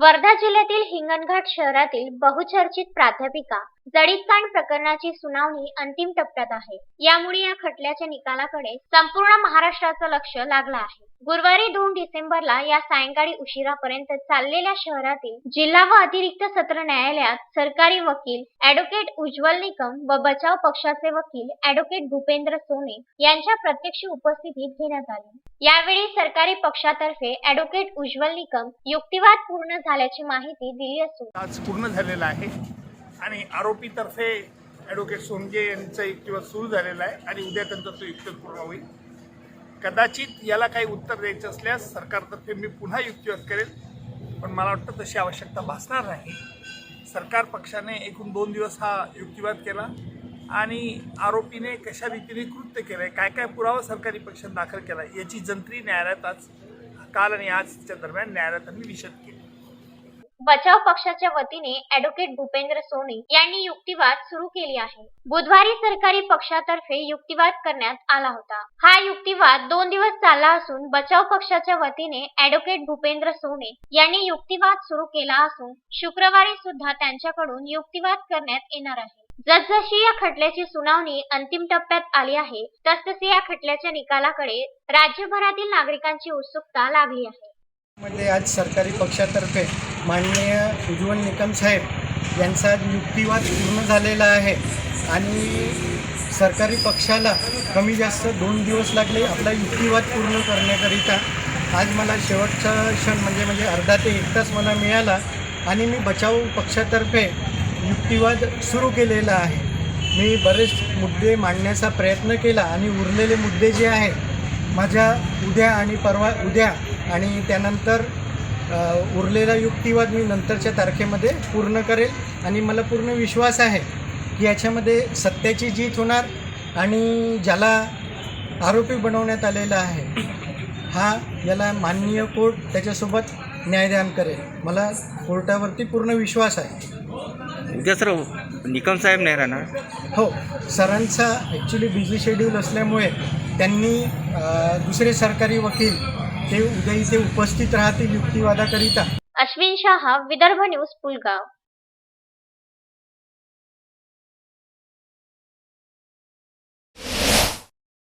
वर्धा जिल्ह्यातील हिंगणघाट शहरातील बहुचर्चित प्राध्यापिका जळीत प्रकरणाची सुनावणी अंतिम टप्प्यात आहे. यामुळे या खटल्याच्या निकालाकडे संपूर्ण महाराष्ट्राचं लक्ष लागलं आहे. गुरुवारी दोन डिसेंबरला या सायंकाळी उशिरापर्यंत चाललेल्या शहरातील जिल्हा व अतिरिक्त सत्र न्यायालयात सरकारी वकील ऍडव्होकेट उज्ज्वल निकम व बचाव पक्षाचे वकील ऍडव्होकेट भूपेंद्र सोने यांच्या प्रत्यक्ष उपस्थितीत घेण्यात आली. यावेळी सरकारी पक्षातर्फे ऍडव्होकेट उज्ज्वल निकम युक्तिवाद पूर्ण झाल्याची माहिती दिली असून आज पूर्ण झालेला आहे. आणि आरोपीतर्फे ॲडव्होकेट सोनगे यांचा युक्तिवाद सुरू झालेला आहे आणि उद्या त्यांचा तो युक्तिवाद पूर्ण होईल. कदाचित याला काही उत्तर द्यायचं असल्यास सरकारतर्फे मी पुन्हा युक्तिवाद करेल पण मला वाटतं तशी आवश्यकता भासणार नाही. सरकार पक्षाने एकूण दोन दिवस हा युक्तिवाद केला आणि आरोपीने कशा रीतीने कृत्य केलं आहे काय काय पुरावा सरकारी पक्षाने दाखल केला याची जंत्री न्यायालयात आज काल आणि आजच्या दरम्यान न्यायालयात आम्ही विशद केली. बचाव पक्षाच्या वतीने ऍडव्होकेट भूपेंद्र सोनी यांनी युक्तिवाद सुरू केली आहे. बुधवारी सरकारी पक्षातर्फे युक्तिवाद करण्यात आला होता. हा युक्तिवाद दोन दिवस चालला असून बचाव पक्षाच्या वतीने ऍडव्होकेट भूपेंद्र सोने यांनी युक्तिवाद सुरू केला असून शुक्रवारी सुद्धा त्यांच्याकडून युक्तिवाद करण्यात येणार आहे. जसजशी या खटल्याची सुनावणी अंतिम टप्प्यात आली आहे तसतसे या खटल्याच्या निकालाकडे राज्यभरातील नागरिकांची उत्सुकता लागली आहे. मध्ये आज सरकारी पक्षातर्फे माननीय उज्ज्वल निकम साहेब यांचा युक्तिवाद पूर्ण झालेला आहे. आणि सरकारी पक्षाला कमी जास्त दोन दिवस लागले आपला युक्तिवाद पूर्ण करण्याकरिता. आज मला शेवटचा क्षण म्हणजे म्हणजे अर्धा ते एक तास मला मिळाला आणि मी बचाव पक्षातर्फे युक्तिवाद सुरू केलेला आहे. मी बरेच मुद्दे मांडण्याचा प्रयत्न केला आणि उरलेले मुद्दे जे आहे माझ्या उद्या आणि परवा उद्या आणि त्यानंतर उरलेला युक्तिवाद मी नंतरच्या तारखेमध्ये पूर्ण करेल. आणि मला पूर्ण विश्वास आहे की याच्यामध्ये सत्याची जीत होणार आणि ज्याला आरोपी बनवण्यात आलेला आहे हा याला माननीय कोर्ट त्याच्यासोबत न्यायदान करेल. मला कोर्टावरती पूर्ण विश्वास आहे. उद्या सर निकम साहेब नाही राहणार? हो सरांचा ॲक्च्युली बिझी शेड्यूल असल्यामुळे त्यांनी दुसरे सरकारी वकील ते उद्या इथे उपस्थित राहतील युक्तिवादाकरिता. अश्विन शहा विदर्भ न्यूज पुलगाव.